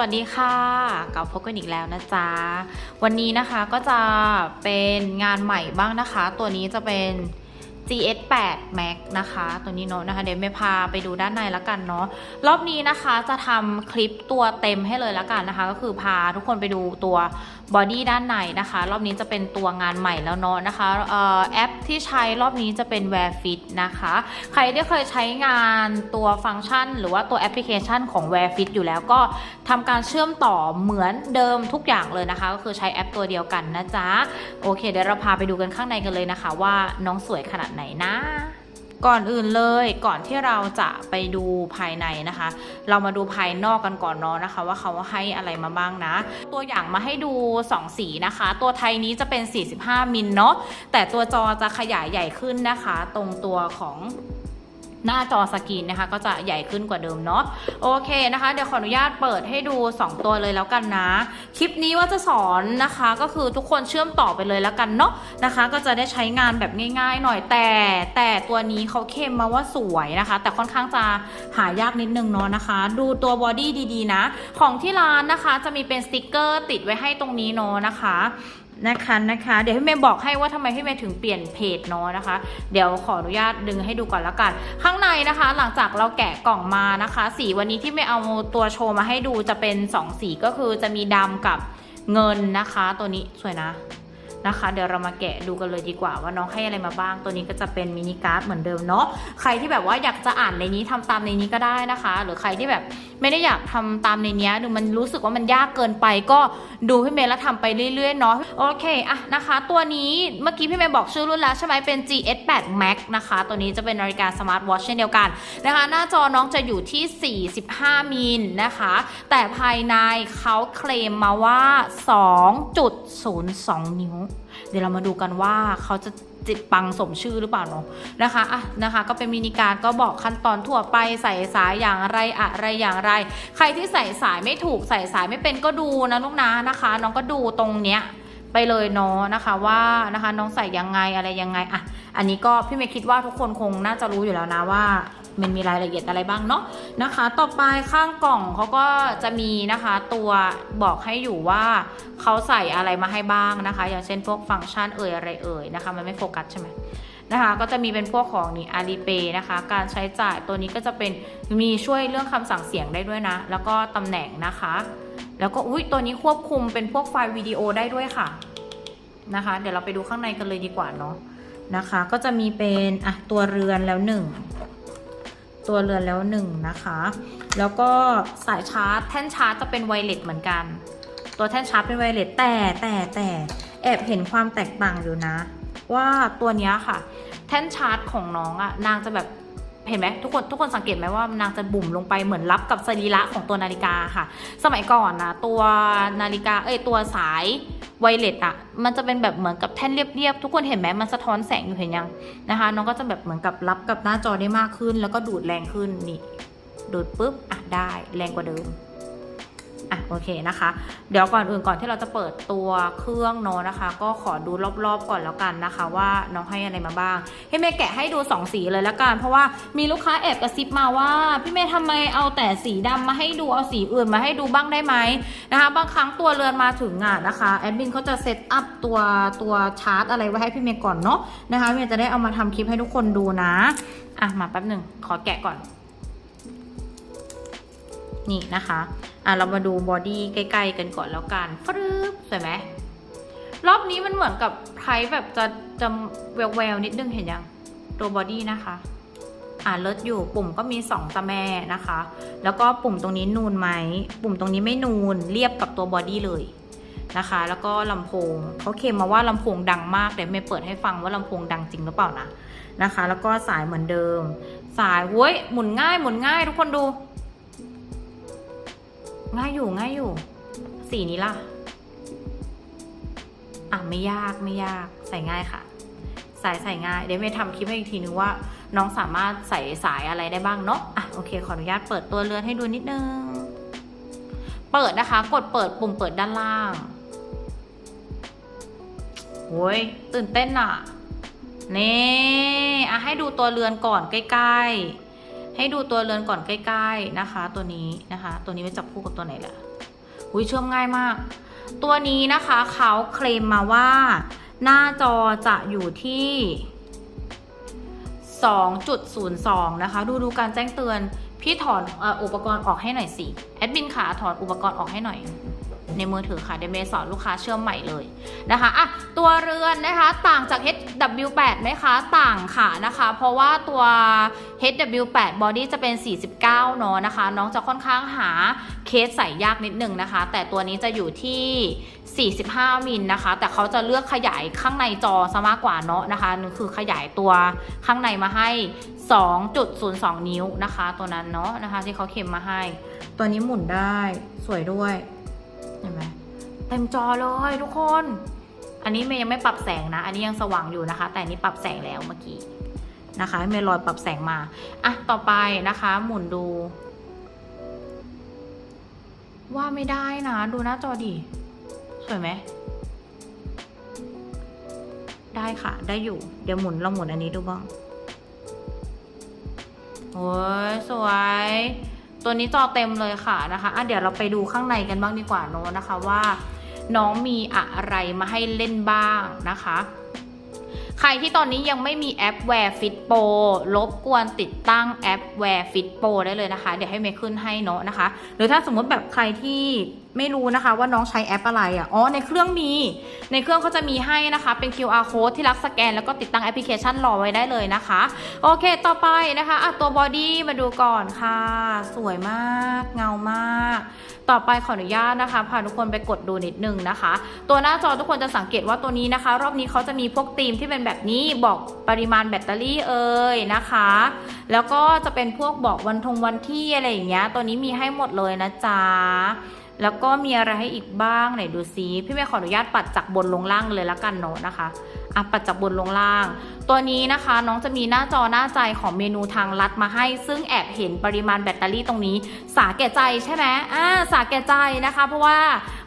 วัสดีค่ะกลับพบกันอีกแล้วนะจ๊ะ วันนี้นะคะก็จะเป็นงานใหม่บ้างนะคะ ตัวนี้จะเป็น GS8 Max นะคะ ตัวนี้เนาะนะคะ เดี๋ยวไม่พาไปดูด้านในล้วกันเนาะรอบนี้นะคะจะทำคลิปตัวเต็มให้เลยล้วกันนะคะ ก็คือพาทุกคนไปดูตัวบอดี้ด้านในนะคะ รอบนี้จะเป็นตัวงานใหม่แล้วเนาะนะคะออแอปที่ใช้รอบนี้จะเป็น Wear Fit นะคะ ใครที่เคยใช้งานตัวฟังก์ชัน หรือว่าตัวแอปพลิเคชันของ Wear Fit อยู่แล้วก็ทำการเชื่อมต่อเหมือนเดิมทุกอย่างเลยนะคะ ก็คือใช้แอปตัวเดียวกันนะจ๊ะโอเคเดี๋ยวเราพาไปดูกันข้างในกันเลยนะคะ ว่าน้องสวยขนาดไหนนะก่อนอื่นเลยก่อนที่เราจะไปดูภายในนะคะ เรามาดูภายนอกกันก่อนเนาะนะคะ ว่าเขาให้อะไรมาบ้างนะ ตัวอย่างมาให้ดู 2 สีนะคะ ตัวไทยนี้จะเป็น 45 มิลเนาะแต่ตัวจอจะขยายใหญ่ขึ้นนะคะ ตรงตัวของ หน้าจอสกรีนนะคะ ก็จะใหญ่ขึ้นกว่าเดิมเนาะโอเคนะคะ เดี๋ยวขออนุญาตเปิดให้ดู 2 ตัวเลยแล้วกันนะ คลิปนี้ว่าจะสอนนะคะ ก็คือทุกคนเชื่อมต่อไปเลยแล้วกันเนาะนะคะ ก็จะได้ใช้งานแบบง่าย ๆ หน่อยแต่แต่ตัวนี้เขาเคลมมาว่าสวยนะคะ แต่ค่อนข้างจะหายากนิดนึงเนาะนะคะ ดูตัวบอดี้ดีๆนะ ของที่ร้านนะคะจะมีเป็นสติกเกอร์ติดไว้ให้ตรงนี้เนาะนะคะ นะคะนะคะเดี๋ยวพี่เมย์บอกให้ว่าทำไมพี่เมย์ถึงเปลี่ยนเพจเนาะนะคะ เดี๋ยวขออนุญาตดึงให้ดูก่อนละกัน ข้างในนะคะ หลังจากเราแกะกล่องมานะคะ สีวันนี้ที่เมย์เอาตัวโชว์มาให้ดูจะเป็น 2 สีก็คือจะมีดำกับเงินนะคะ ตัวนี้สวยนะ นะคะ เดี๋ยวเรามาแกะดูกันเลยดีกว่าว่าน้องให้อะไรมาบ้าง ตัวนี้ก็จะเป็นมินิการ์ดเหมือนเดิมเนาะใครที่แบบว่าอยากจะอ่านในนี้ทำตามในนี้ก็ได้นะคะ หรือใครที่แบบไม่ได้อยากทำตามในนี้ดูมันรู้สึกว่ามันยากเกินไปก็ดูพี่เมย์แล้วทำไปเรื่อยๆเนาะโอเคอะนะคะ ตัวนี้เมื่อกี้พี่เมย์บอกชื่อรุ่นแล้วใช่ไหมเป็น GS8 Max นะคะ ตัวนี้จะเป็นนาฬิกาสมาร์ทวอชเช่นเดียวกันนะคะ หน้าจอน้องจะอยู่ที่ 45 มิลนะคะ แต่ภายในเขาเคลมมาว่า 2.02 นิ้วเดี๋ยวเรามาดูกันว่าเขาจะจิตปังสมชื่อหรือเปล่าเนาะนะคะอะนะคะก็เป็นมินิการก็บอกขั้นตอนทั่วไปใส่สายอย่างไรอะไรอย่างไร ใครที่ใส่สายไม่ถูกใส่สายไม่เป็นก็ดูนะลูกนะนะคะ น้องก็ดูตรงเนี้ยไปเลยเนาะนะคะว่านะคะน้องใส่ยังไงอะไรยังไงอะอันนี้ก็พี่เมย์คิดว่าทุกคนคงน่าจะรู้อยู่แล้วนะว่า มันมีรายละเอียดอะไรบ้างเนาะนะคะ ต่อไปข้างกล่องเขาก็จะมีนะคะตัวบอกให้อยู่ว่าเขาใส่อะไรมาให้บ้างนะคะ อย่างเช่นพวกฟังก์ชันเอ่ยอะไรเอ่ยนะคะ มันไม่โฟกัสใช่ไหมนะคะก็จะมีเป็นพวกของนี่อาลีเปนะคะ การใช้จ่ายตัวนี้ก็จะเป็นมีช่วยเรื่องคำสั่งเสียงได้ด้วยนะ แล้วก็ตำแหน่งนะคะ แล้วก็อุ้ยตัวนี้ควบคุมเป็นพวกไฟล์วิดีโอได้ด้วยค่ะนะคะ เดี๋ยวเราไปดูข้างในกันเลยดีกว่าเนาะนะคะ ก็จะมีเป็นอะตัวเรือนแล้วหนึ่ง ตัวเรือนแล้วหนึ่งนะคะ แล้วก็สายชาร์จแท่นชาร์จจะเป็นไวเลสเหมือนกัน ตัวแท่นชาร์จเป็นไวเลสแต่แต่แต่แอบเห็นความแตกต่างอยู่นะ ว่าตัวนี้ค่ะ แท่นชาร์จของน้องอะนางจะแบบเห็นไหมทุกคนทุกคนสังเกตไหมว่านางจะบุ่มลงไปเหมือนรับกับสรีระของตัวนาฬิกาค่ะ สมัยก่อนนะตัวนาฬิกาเอ้ยตัวสาย ไวเลตอะมันจะเป็นแบบเหมือนกับแท่นเรียบๆทุกคนเห็นไหมมันสะท้อนแสงอยู่เห็นยังนะคะ น้องก็จะแบบเหมือนกับรับกับหน้าจอได้มากขึ้น แล้วก็ดูดแรงขึ้นนี่ดูดปุ๊บอะได้แรงกว่าเดิม อะโอเคนะคะ เดี๋ยวก่อนอื่นก่อนที่เราจะเปิดตัวเครื่องเนอะนะคะ ก็ขอดูรอบๆก่อนแล้วกันนะคะ ว่าน้องให้อะไรมาบ้าง ให้เมย์แกะให้ดู 2 สีเลยแล้วกัน เพราะว่ามีลูกค้าแอบกระซิบมาว่า พี่เมย์ทำไมเอาแต่สีดำมาให้ดูเอาสีอื่นมาให้ดูบ้างได้ไหมนะคะบางครั้งตัวเรือนมาถึงอะนะคะแอดมินเขาจะเซตอัพตัวตัวชาร์จอะไรไว้ให้พี่เมย์ก่อนเนาะนะคะเมย์จะได้เอามาทำคลิปให้ทุกคนดูนะอะมาแป๊บหนึ่งขอแกะก่อน นี่นะคะอะเรามาดูบอดี้ใกล้ ๆ กันก่อนแล้วกันฟรึบสวยไหมรอบนี้มันเหมือนกับไทยแบบจะจะแววแววๆนิดนึงเห็นยังตัวบอดี้นะคะอ่าเลิศอยู่ปุ่มก็มี2ตะแม่นะคะ แล้วก็ปุ่มตรงนี้นูนไหม ปุ่มตรงนี้ไม่นูนเรียบกับตัวบอดี้เลยนะคะ แล้วก็ลำโพงเขาเคมมาว่าลำโพงดังมากเดี๋ยวไม่เปิดให้ฟังว่าลำโพงดังจริงหรือเปล่านะนะคะ แล้วก็สายเหมือนเดิม สายเว้ยหมุนง่ายหมุนง่ายทุกคนดู ง่ายอยู่ง่ายอยู่ สีนี้ล่ะ อะไม่ยากไม่ยากใส่ง่ายค่ะ สายใส่ง่าย เดี๋ยวเมย์ทำคลิปให้อีกทีนึงว่า น้องสามารถใส่สายอะไรได้บ้างเนาะอะโอเค ขออนุญาตเปิดตัวเรือนให้ดูนิดนึง เปิดนะคะ กดเปิดปุ่มเปิดด้านล่างโอ้ยตื่นเต้นอะนี่อะให้ดูตัวเรือนก่อนใกล้ ๆ ให้ดูตัวเรือนก่อนใกล้ๆนะคะ ตัวนี้นะคะ ตัวนี้ไม่จับคู่กับตัวไหนล่ะอุ้ยเชื่อมง่ายมาก ตัวนี้นะคะเขาเคลมมาว่า หน้าจอจะอยู่ที่ 2.02 นะคะ ดูดูการแจ้งเตือน พี่ถอนเอออุปกรณ์ออกให้หน่อยสิ แอดมินขาถอนอุปกรณ์ออกให้หน่อย ในมือถือค่ะเดเมสอนลูกค้าเชื่อมใหม่เลยนะคะอะตัวเรือนนะคะต่างจาก HW8 ไหมคะ ต่างค่ะนะคะ เพราะว่าตัว HW8 body จะเป็น 49 เนาะนะคะ น้องจะค่อนข้างหาเคสใส่ยากนิดนึงนะคะ แต่ตัวนี้จะอยู่ที่ 45 มิลนะคะ แต่เขาจะเลือกขยายข้างในจอซะมากกว่าเนาะนะคะคือขยายตัวข้างในมาให้ 2.02 นิ้วนะคะ ตัวนั้นเนาะนะคะ ที่เขาเข็มมาให้ ตัวนี้หมุนได้สวยด้วย เห็นไหมเต็มจอเลยทุกคน อันนี้เมย์ยังไม่ปรับแสงนะ อันนี้ยังสว่างอยู่นะคะ แต่นนี้ปรับแสงแล้วเมื่อกี้นะคะเมย์ลอยปรับแสงมาอะต่อไปนะคะ หมุนดู ว่าไม่ได้นะ ดูหน้าจอดิสวยไหมได้ค่ะ ได้อยู่ เดี๋ยวหมุนเราหมุนอันนี้ดูบ้างโอ้ยสวย ตัวนี้จอเต็มเลยค่ะนะคะอะเดี๋ยวเราไปดูข้างในกันบ้างดีกว่าเนอะนะคะว่าน้องมีอะไรมาให้เล่นบ้างนะคะ ใครที่ตอนนี้ยังไม่มีแอปแวร์ฟิตโปรรบกวนติดตั้งแอปแวร์ฟิตโปรได้เลยนะคะ เดี๋ยวให้เมย์ขึ้นให้เนาะนะคะ หรือถ้าสมมติแบบใครที่ ไม่รู้นะคะว่าน้องใช้แอปอะไรอะ อ๋อ ในเครื่องมี ในเครื่องเขาจะมีให้นะคะ เป็น QR code ที่รักสแกน แล้วก็ติดตั้งแอปพลิเคชันรอไว้ได้เลยนะคะ โอเค ต่อไปนะคะอะตัวบอดี้มาดูก่อนค่ะ สวยมาก เงามาก ต่อไปขออนุญาตนะคะพาทุกคนไปกดดูนิดนึงนะคะ ตัวหน้าจอทุกคนจะสังเกตว่าตัวนี้นะคะ รอบนี้เขาจะมีพวกธีมที่เป็นแบบนี้บอกปริมาณแบตเตอรี่เอ่ยนะคะ แล้วก็จะเป็นพวกบอกวันทงวันที่อะไรอย่างเงี้ย ตัวนี้มีให้หมดเลยนะจ๊ะ แล้วก็มีอะไรให้อีกบ้างไหนดูซิพี่เมย์ขออนุญาตปัดจากบนลงล่างเลยละกันเนาะนะคะอะปัดจากบนลงล่าง ตัวนี้นะคะน้องจะมีหน้าจอหน้าใจของเมนูทางลัดมาให้ ซึ่งแอบเห็นปริมาณแบตเตอรี่ตรงนี้ สาแก่ใจใช่ไหมอ่าสาแก่ใจนะคะ เพราะว่า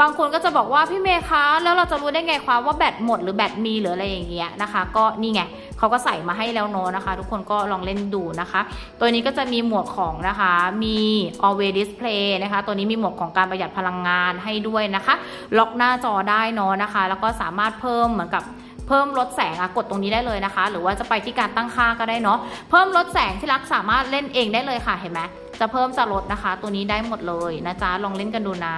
บางคนก็จะบอกว่าพี่เมย์คะแล้วเราจะรู้ได้ไงคะว่าแบตหมดหรือแบตมีหรืออะไรอย่างเงี้ยนะคะ ก็นี่ไง เขาก็ใส่มาให้แล้วเนาะนะคะ ทุกคนก็ลองเล่นดูนะคะ ตัวนี้ก็จะมีหมวกของนะคะ มี always display นะคะ ตัวนี้มีหมวกของการประหยัดพลังงานให้ด้วยนะคะ ล็อกหน้าจอได้เนาะนะคะ แล้วก็สามารถเพิ่มเหมือนกับ เพิ่มลดแสงอะกดตรงนี้ได้เลยนะคะ หรือว่าจะไปที่การตั้งค่าก็ได้เนาะเพิ่มลดแสงที่รักสามารถเล่นเองได้เลยค่ะเห็นไหมจะเพิ่มจะลดนะคะ ตัวนี้ได้หมดเลยนะจ๊ะลองเล่นกันดูนะ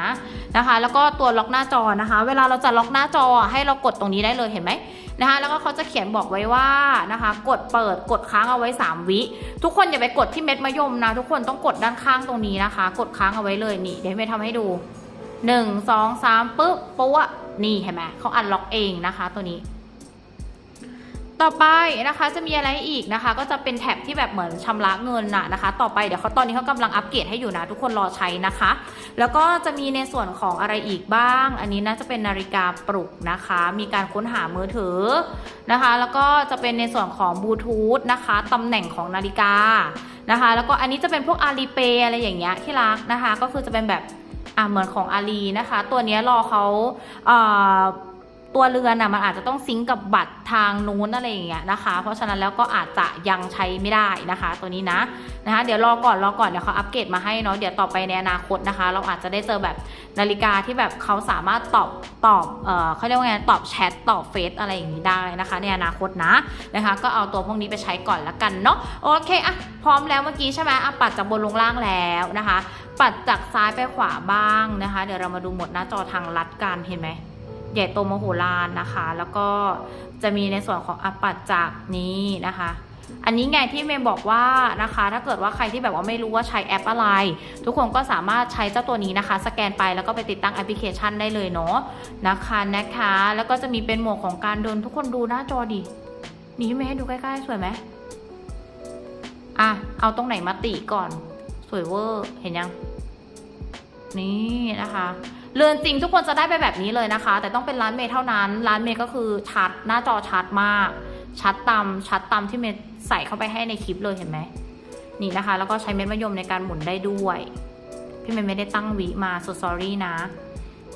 นะคะ แล้วก็ตัวล็อกหน้าจอนะคะ เวลาเราจะล็อกหน้าจอให้เรากดตรงนี้ได้เลยเห็นไหมนะคะแล้วก็เขาจะเขียนบอกไว้ว่านะคะ กดเปิดกดค้างเอาไว้ 3 วิ ทุกคนอย่าไปกดที่เม็ดมะยมนะ ทุกคนต้องกดด้านข้างตรงนี้นะคะ กดค้างเอาไว้เลยนี่เดี๋ยวไม่ทำให้ดู 1 2 3ปุ๊บปุ๊ะนี่เห็นไหมเขาอันล็อกเองนะคะ ตัวนี้ ต่อไปนะคะจะมีอะไรอีกนะคะ ก็จะเป็นแท็บที่แบบเหมือนชำระเงินน่ะนะคะ ต่อไปเดี๋ยวเขาตอนนี้เขากำลังอัปเกรดให้อยู่นะทุกคนรอใช้นะคะ แล้วก็จะมีในส่วนของอะไรอีกบ้าง อันนี้น่าจะเป็นนาฬิกาปลุกนะคะ มีการค้นหามือถือนะคะ แล้วก็จะเป็นในส่วนของบลูทูธนะคะตำแหน่งของนาฬิกานะคะ แล้วก็อันนี้จะเป็นพวกอาลีเปย์อะไรอย่างเงี้ยที่รักนะคะ ก็คือจะเป็นแบบอ่าเหมือนของอาลีนะคะ ตัวนี้รอเขาเอ่อ ตัวเรือนอะมันอาจจะต้องซิงก์กับบัตรทางนู้นอะไรอย่างเงี้ยนะคะ เพราะฉะนั้นแล้วก็อาจจะยังใช้ไม่ได้นะคะ ตัวนี้นะนะคะ เดี๋ยวรอก่อนรอก่อนเดี๋ยวเขาอัปเกรดมาให้เนาะเดี๋ยวต่อไปในอนาคตนะคะ เราอาจจะได้เจอแบบนาฬิกาที่แบบเขาสามารถตอบตอบเอ่อเขาเรียกว่าไงตอบแชทตอบเฟซอะไรอย่างนี้ได้นะคะ ในอนาคตนะนะคะ ก็เอาตัวพวกนี้ไปใช้ก่อนละกันเนาะโอเคอะพร้อมแล้วเมื่อกี้ใช่ไหมอะปัดจากบนลงล่างแล้วนะคะ ปัดจากซ้ายไปขวาบ้างนะคะ เดี๋ยวเรามาดูหมดหน้าจอทางลัดกันเห็นไหม ใหญ่โตมโหฬารนะคะ แล้วก็จะมีในส่วนของอปัจจักนี้นะคะอันนี้ไงที่เมย์บอกว่านะคะ ถ้าเกิดว่าใครที่แบบว่าไม่รู้ว่าใช้แอปอะไร ทุกคนก็สามารถใช้เจ้าตัวนี้นะคะ สแกนไปแล้วก็ไปติดตั้งแอปพลิเคชันได้เลยเนาะนะคะนะคะ แล้วก็จะมีเป็นหมวกของการเดินทุกคนดูหน้าจอดินี่เมย์ให้ดูใกล้ๆ สวยไหมอะ เอาตรงไหนมาติก่อน สวยเวอร์เห็นยัง นี่นะคะ เรือนจริงทุกคนจะได้ไปแบบนี้เลยนะคะ แต่ต้องเป็นร้านเมย์เท่านั้น ร้านเมย์ก็คือชัดหน้าจอชัดมาก ชัดตามชัดตามที่เมย์ใส่เข้าไปให้ในคลิปเลยเห็นไหมนี่นะคะ แล้วก็ใช้เม็ดมะยมในการหมุนได้ด้วย พี่เมย์ไม่ได้ตั้งวิมาสดซอรี่นะ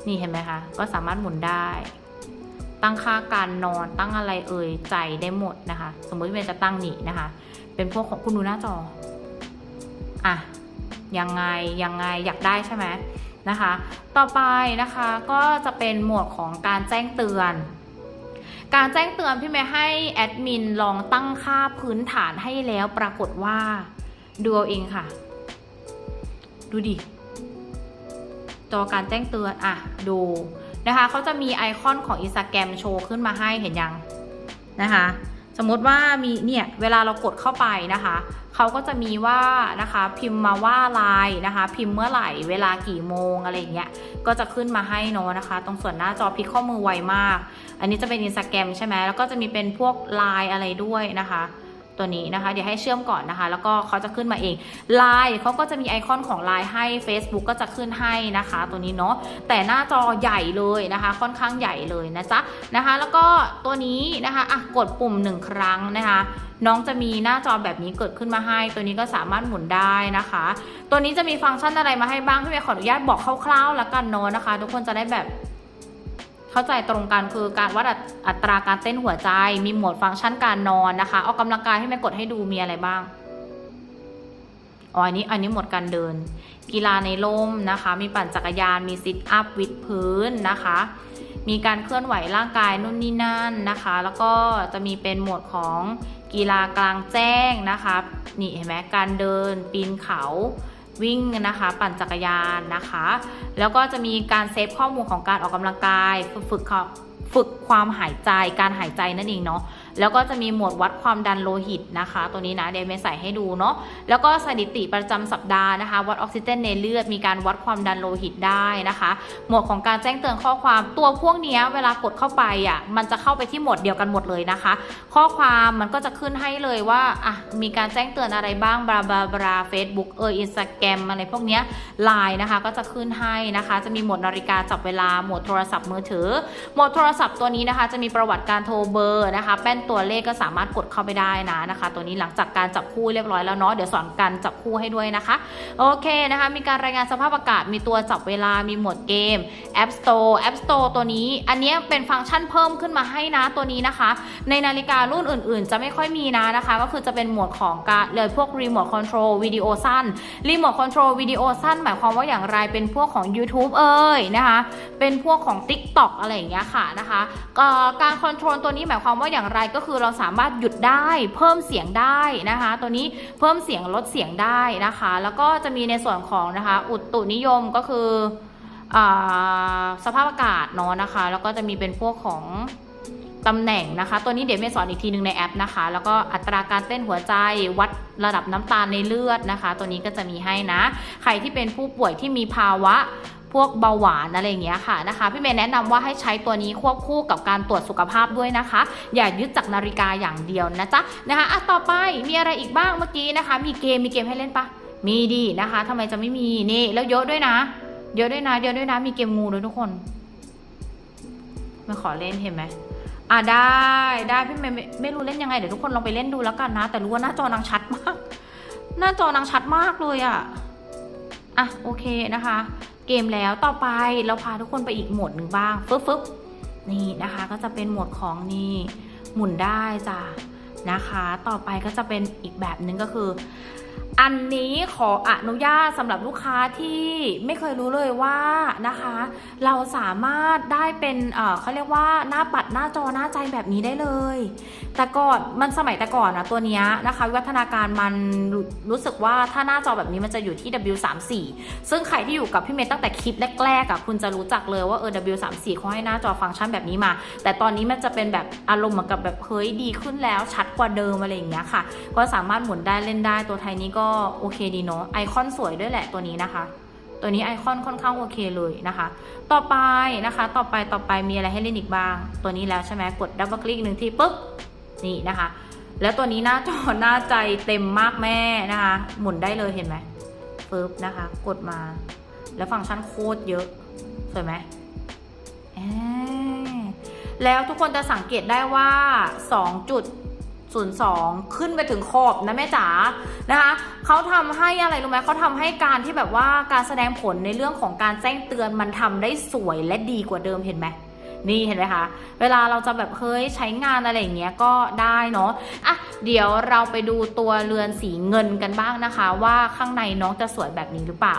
นี่เห็นไหมคะก็สามารถหมุนได้ ตั้งค่าการนอนตั้งอะไรเอ่ยใจได้หมดนะคะ สมมติพี่เมย์จะตั้งนี่นะคะ เป็นพวกของคุณดูหน้าจออะยังไงยังไงอยากได้ใช่ไหม นะคะ ต่อไปนะคะก็จะเป็นหมวดของการแจ้งเตือน การแจ้งเตือนพี่เมย์ให้แอดมินลองตั้งค่าพื้นฐานให้แล้วปรากฏว่าดูเอาเองค่ะ ดูดิจอการแจ้งเตือนอะดูนะคะเขาจะมีไอคอนของ Instagram โชว์ขึ้นมาให้เห็นยังนะคะ สมมติว่ามีเนี่ยเวลาเรากดเข้าไปนะคะเขาก็จะมีว่านะคะพิมพ์มาว่าลายนะคะ พิมพ์เมื่อไหร่เวลากี่โมงอะไรอย่างเงี้ยก็จะขึ้นมาให้เนอะนะคะ ตรงส่วนหน้าจอพิกข้อมือไวมาก อันนี้จะเป็นอินสตาแกรมใช่ไหมแล้วก็จะมีเป็นพวกลายอะไรด้วยนะคะ ตัวนี้นะคะ เดี๋ยวให้เชื่อมก่อนนะคะ แล้วก็เขาจะขึ้นมาเอง Line เขาก็จะมีไอคอนของ Line ให้ Facebook ก็จะขึ้นให้นะคะ ตัวนี้เนาะแต่หน้าจอใหญ่เลยนะคะ ค่อนข้างใหญ่เลยนะจ๊ะนะคะ แล้วก็ตัวนี้นะคะอะกดปุ่มหนึ่งครั้งนะคะน้องจะมีหน้าจอแบบนี้เกิดขึ้นมาให้ ตัวนี้ก็สามารถหมุนได้นะคะ ตัวนี้จะมีฟังก์ชันอะไรมาให้บ้างพี่เมย์ขออนุญาตบอกคร่าวๆแล้วกันเนาะนะคะ ทุกคนจะได้แบบ เข้าใจตรงกันคือการวัดอัตราการเต้นหัวใจ มีโหมดฟังก์ชันการนอนนะคะ ออกกำลังกายให้แม่กดให้ดูมีอะไรบ้างอ๋ออันนี้อันนี้โหมดการเดิน กีฬาในร่มนะคะ มีปั่นจักรยาน มีซิทอัพวิดพื้นนะคะ มีการเคลื่อนไหวร่างกายนู่นนี่นั่นนะคะ แล้วก็จะมีเป็นโหมดของกีฬากลางแจ้งนะคะ นี่เห็นไหมการเดินปีนเขา วิ่งนะคะ ปั่นจักรยานนะคะ แล้วก็จะมีการเซฟข้อมูลของการออกกำลังกาย ฝึกฝึกความฝึกความหายใจการหายใจนั่นเองเนาะ แล้วก็จะมีหมวดวัดความดันโลหิตนะคะ ตัวนี้นะเดี๋ยวเมใส่ให้ดูเนาะแล้วก็สถิติประจำสัปดาห์นะคะ วัดออกซิเจนในเลือดมีการวัดความดันโลหิตได้นะคะ หมวดของการแจ้งเตือนข้อความตัวพวกนี้เวลากดเข้าไปอะมันจะเข้าไปที่หมวดเดียวกันหมดเลยนะคะ ข้อความมันก็จะขึ้นให้เลยว่าอะมีการแจ้งเตือนอะไรบ้างบราบราบราเฟซบุ๊กเอออินสตาแกรมอะไรพวกนี้ไลน์นะคะก็จะขึ้นให้นะคะ จะมีหมวดนาฬิกาจับเวลาหมวดโทรศัพท์มือถือ หมวดโทรศัพท์ตัวนี้นะคะ จะมีประวัติการโทรเบอร์นะคะแป้นตัวเลขก็สามารถกดเข้าไปได้นะนะคะ ตัวนี้หลังจากการจับคู่เรียบร้อยแล้วเนาะเดี๋ยวสอนการจับคู่ให้ด้วยนะคะ โอเคนะคะ มีการรายงานสภาพอากาศมีตัวจับเวลามีหมดเกม App Store App Store ตัวนี้ อันนี้เป็นฟังก์ชันเพิ่มขึ้นมาให้นะตัวนี้นะคะ ในนาฬิการุ่นอื่นๆ จะไม่ค่อยมีนะนะคะ ก็คือจะเป็นหมวดของการเลยพวก Remote Control วิดีโอสั้น Remote Control วิดีโอสั้นหมายความว่าอย่างไรเป็นพวกของ YouTube เอ่ยนะคะ เป็นพวกของ TikTok อะไรอย่างเงี้ยค่ะนะคะการคอนโทรลตัวนี้หมายความว่าอย่างไรก็็คือเราสามารถหยุดได้เพิ่มเสียงได้นะคะ ตัวนี้เพิ่มเสียงลดเสียงได้นะคะ แล้วก็จะมีในส่วนของนะคะ อุตุนิยมก็คืออสภาพอากาศเนาะนะคะ แล้วก็จะมีเป็นพวกของตำแหน่งนะคะ ตัวนี้เดี๋ยวไม่สอนอีกทีหนึ่งในแอปนะคะ แล้วก็อัตราการเต้นหัวใจวัดระดับน้ำตาลในเลือดนะคะ ตัวนี้ก็จะมีให้นะ ใครที่เป็นผู้ป่วยที่มีภาวะ พวกเบาหวานอะไรอย่างเงี้ยค่ะนะคะ พี่เมย์แนะนำว่าให้ใช้ตัวนี้ควบคู่กับการตรวจสุขภาพด้วยนะคะ อย่ายึดจากนาฬิกาอย่างเดียวนะจ๊ะนะคะอะต่อไปมีอะไรอีกบ้างเมื่อกี้นะคะ มีเกมมีเกมให้เล่นปะมีดีนะคะทำไมจะไม่มีนี่แล้วเยอะด้วยนะ เยอะด้วยนะเยอะด้วยนะ มีเกมงูด้วยทุกคนมาขอเล่นเห็นไหมอะได้ได้พี่เมย์ไม่ไม่รู้เล่นยังไงเดี๋ยวทุกคนลองไปเล่นดูแล้วกันนะ แต่รู้ว่าหน้าจอนางชัดมาก หน้าจอนางชัดมากเลยอะอะโอเคนะคะ เกมแล้วต่อไปเราพาทุกคนไปอีกโหมดหนึ่งบ้างฟึบฟึบนี่นะคะก็จะเป็นโหมดของนี่หมุนได้จ้ะนะคะ ต่อไปก็จะเป็นอีกแบบหนึ่งก็คือ อันนี้ขออนุญาตสำหรับลูกค้าที่ไม่เคยรู้เลยว่านะคะ เราสามารถได้เป็นเขาเรียกว่าหน้าปัดหน้าจอหน้าใจแบบนี้ได้เลย แต่ก่อนมันสมัยแต่ก่อนนะตัวนี้นะคะ วิวัฒนาการมันรู้รู้สึกว่าถ้าหน้าจอแบบนี้มันจะอยู่ที่ W34 ซึ่งใครที่อยู่กับพี่เมย์ตั้งแต่คลิปแรกๆอะคุณจะรู้จักเลยว่าเออ W34 เขาให้หน้าจอฟังก์ชันแบบนี้มา แต่ตอนนี้มันจะเป็นแบบอารมณ์เหมือนกับแบบเฮ้ยดีขึ้นแล้วชัดกว่าเดิมอะไรอย่างเงี้ยค่ะ ก็สามารถหมุนได้เล่นได้ตัวไทยนี้ก็โอเคดีเนาะไอคอนสวยด้วยแหละตัวนี้นะคะ ตัวนี้ไอคอนค่อนข้างโอเคเลยนะคะ ต่อไปนะคะ ต่อไปต่อไปมีอะไรให้เล่นอีกบ้าง ตัวนี้แล้วใช่ไหมกดดับเบิลคลิกหนึ่งทีปุ๊บนี่นะคะ แล้วตัวนี้หน้าจอหน้าใจเต็มมากแม่นะคะ หมุนได้เลยเห็นไหมปึ๊บนะคะ กดมา แล้วฟังก์ชันโคตรเยอะสวยไหมแอมแล้วทุกคนจะสังเกตได้ว่า 2 จุด 2.02 ขึ้นไปถึงขอบนะแม่จ๋านะคะเขาทำให้อะไรรู้ไหมเขาทำให้การที่แบบว่าการแสดงผลในเรื่องของการแจ้งเตือนมันทำได้สวยและดีกว่าเดิมเห็นไหมนี่เห็นไหมคะ เวลาเราจะแบบเฮ้ยใช้งานอะไรอย่างเงี้ยก็ได้เนาะอะเดี๋ยวเราไปดูตัวเรือนสีเงินกันบ้างนะคะ ว่าข้างในน้องจะสวยแบบนี้หรือเปล่า